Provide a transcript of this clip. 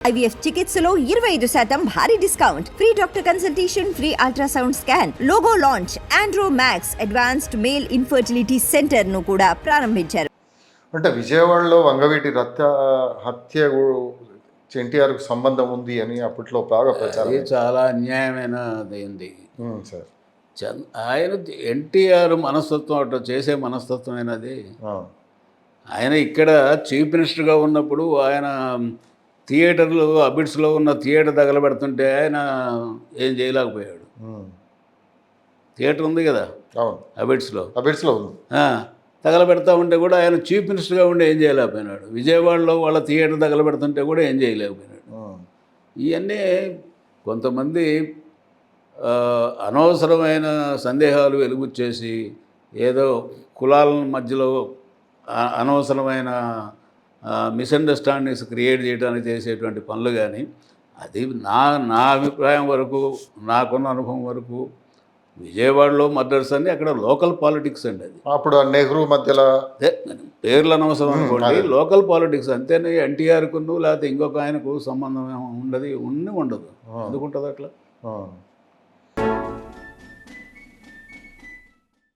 IVF చికిత్సలో ఇరవై ఐదు శాతం భారీ discount. Free doctor consultation free ultrasound scan logo launch Andromax advanced male infertility సెంటర్ను కూడా ప్రారంభించారు. అంటే విజయవాడలో వంగవీటి హత్య హత్య ఎన్టీఆర్కు సంబంధం ఉంది అని అప్పట్లో బాగా ప్రచారం చాలా అన్యాయమైన అయింది సార్. ఆయన ఎన్టీఆర్ మనస్తత్వం అట్లా చేసే మనస్తత్వమైనది ఆ, ఆయన ఇక్కడ చీఫ్ మినిస్టర్గా ఉన్నప్పుడు ఆయన థియేటర్లో అబిడ్స్లో ఉన్న థియేటర్ తగలబెడుతుంటే ఆయన ఏం చేయలేకపోయాడు. థియేటర్ ఉంది కదా? అవును. అబిడ్స్లో అబిడ్స్లో తగలబెడతా ఉంటే కూడా ఆయన చీఫ్ మినిస్టర్గా ఉండి ఏం చేయలేకపోయినాడు. విజయవాడలో వాళ్ళ థియేటర్ తగలబెడుతుంటే కూడా ఏం చేయలేకపోయినాడు. ఇవన్నీ కొంతమంది అనవసరమైన సందేహాలు వెలుగుచ్చేసి ఏదో కులాల మధ్యలో అనవసరమైన మిస్అండర్స్టాండింగ్స్ క్రియేట్ చేయడానికి చేసేటువంటి పనులు కానీ అది నా నా అభిప్రాయం వరకు నాకున్న అనుభవం వరకు విజయవాడలో మర్డర్స్ అన్ని అక్కడ లోకల్ పాలిటిక్స్ అండి అది. అప్పుడు నెహ్రూ మధ్యలో పేర్లు అనవసరం అనుకోండి. లోకల్ పాలిటిక్స్ అంతేనే ఎన్టీఆర్కును లేకపోతే ఇంకొక ఆయనకు సంబంధం ఏమో ఉండదు ఉండి ఉండదు. ఎందుకు ఉంటుంది అట్లా?